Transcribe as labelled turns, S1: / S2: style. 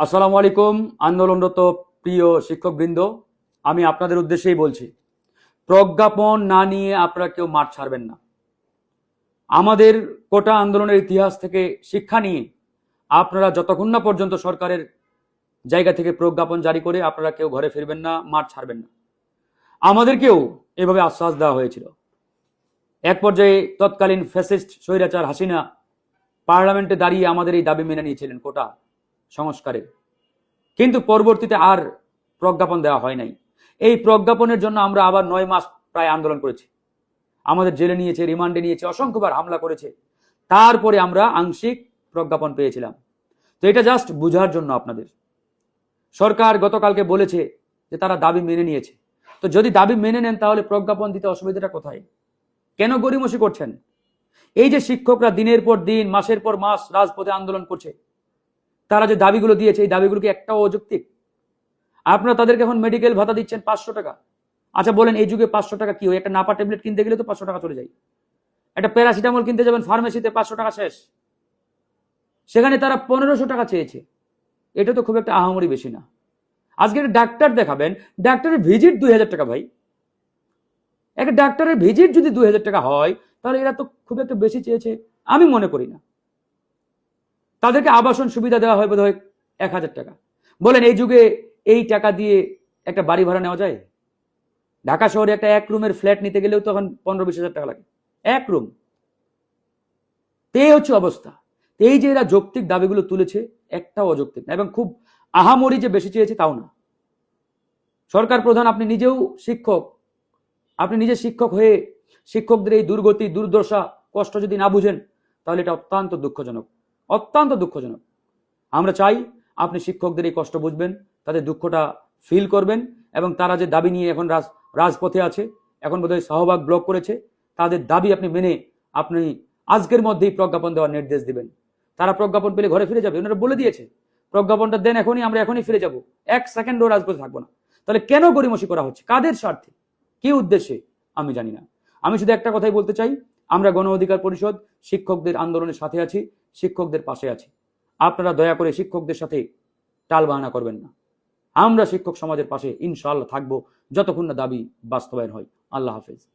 S1: আসসালামু আলাইকুম, আন্দোলনরত প্রিয় শিক্ষকবৃন্দ। আমি আপনাদের উদ্দেশ্যেই বলছি, প্রজ্ঞাপন না নিয়ে আপনারা কেউ মাঠ ছাড়বেন না। আমাদের কোটা আন্দোলনের ইতিহাস থেকে শিক্ষা নিয়ে আপনারা যতক্ষণ না পর্যন্ত সরকারের জায়গা থেকে প্রজ্ঞাপন জারি করে আপনারা কেউ ঘরে ফিরবেন না, মাঠ ছাড়বেন না। আমাদেরকেও এভাবে আশ্বাস দেওয়া হয়েছিল। এক পর্যায়ে তৎকালীন ফ্যাসিস্ট স্বৈরাচার হাসিনা পার্লামেন্টে দাঁড়িয়ে আমাদের এই দাবি মেনে নিয়েছিলেন কোটা। সংস্কারের কিন্তু পরবর্তীতে আর প্রজ্ঞাপন দেওয়া হয় নাই। এই প্রজ্ঞাপনের জন্য আমরা আবার নয় মাস প্রায় আন্দোলন করেছি। আমাদের জেলে নিয়েছে, রিমান্ডে নিয়েছে, অসংখ্যবার হামলা করেছে। তারপরে আমরা আংশিক প্রজ্ঞাপন পেয়েছিলাম। তো এটা জাস্ট বুঝার জন্য আপনাদের। সরকার গতকালকে বলেছে যে তারা দাবি মেনে নিয়েছে। তো যদি দাবি মেনে নেন তাহলে প্রজ্ঞাপন দিতে অসুবিধাটা কোথায়? কেন গরিমসি করছেন? এই যে শিক্ষকরা দিনের পর দিন, মাসের পর মাস রাজপথে আন্দোলন করছে তারা যে দাবিগুলো দিয়েছে, এই দাবিগুলো কি একটাও অযৌক্তিক? আপনারা তাদেরকে এখন মেডিকেল ভাতা দিচ্ছেন পাঁচশো টাকা। আচ্ছা বলেন এই যুগে পাঁচশো টাকা কি হয়? একটা নাপা ট্যাবলেট কিনতে গেলে তো পাঁচশো টাকা চলে যায়। একটা প্যারাসিটামল কিনতে যাবেন ফার্মেসিতে পাঁচশো টাকা শেষ। সেখানে তারা পনেরোশো টাকা চেয়েছে। এটা তো খুব একটা আহামরি বেশি না। আজকে একটা ডাক্তার দেখাবেন, ডাক্তারের ভিজিট দুই হাজার টাকা ভাই। একটা ডাক্তারের ভিজিট যদি দুই হাজার টাকা হয়, তাহলে এরা তো খুব একটা বেশি চেয়েছে। আমি মনে করি না। তাদেরকে আবাসন সুবিধা দেওয়া হয় বোধহয় এক হাজার টাকা। বলেন, এই যুগে এই টাকা দিয়ে একটা বাড়ি ভাড়া নেওয়া যায়? ঢাকা শহরে একটা এক রুমের ফ্ল্যাট নিতে গেলেও তখন পনেরো বিশ হাজার টাকা লাগে। এক রুম। এই হচ্ছে অবস্থা। এই যে এরা যৌক্তিক দাবিগুলো তুলেছে, একটাও অযৌক্তিক না। এবং খুব আহামরি যে বেশি চেয়েছে, তাও না। সরকার প্রধান, আপনি নিজেও শিক্ষক। আপনি নিজে শিক্ষক হয়ে শিক্ষকদের এই দুর্গতি, দুর্দশা, কষ্ট যদি না বুঝেন, তাহলে এটা অত্যন্ত দুঃখজনক। অত্যন্ত দুঃখজনক। আমরা চাই আপনি শিক্ষকদের এই কষ্ট বুঝবেন, তাদের দুঃখটা ফিল করবেন এবং তারা যে দাবি নিয়ে এখন রাজ, রাজপথে আছে, এখন বোধহয় শাহবাগ ব্লক করেছে, তাদের দাবি আপনি মেনে আপনি আজকের মধ্যেই প্রজ্ঞাপন দেওয়ার নির্দেশ দিবেন। তারা প্রজ্ঞাপন পেলে ঘরে ফিরে যাবে, ওনারা বলে দিয়েছে, প্রজ্ঞাপনটা দেন এখনই, আমরা এখনই ফিরে যাব, এক সেকেন্ডও রাজপথে থাকব না। তাহলে কেন গরিমসি করা হচ্ছে? কাদের স্বার্থে? কি উদ্দেশ্যে? আমি জানি না। আমি শুধু একটা কথাই বলতে চাই, আমরা গণ অধিকার পরিষদ, শিক্ষকদের আন্দোলনের সাথে আছি শিক্ষকদের পাশে আছি। আপনারা দয়া করে শিক্ষকদের সাথে টাল বাহানা করবেন না। আমরা শিক্ষক সমাজের পাশে ইনশাআল্লাহ থাকব, যতক্ষণ না দাবি বাস্তবায়ন হয়। আল্লাহ হাফেজ।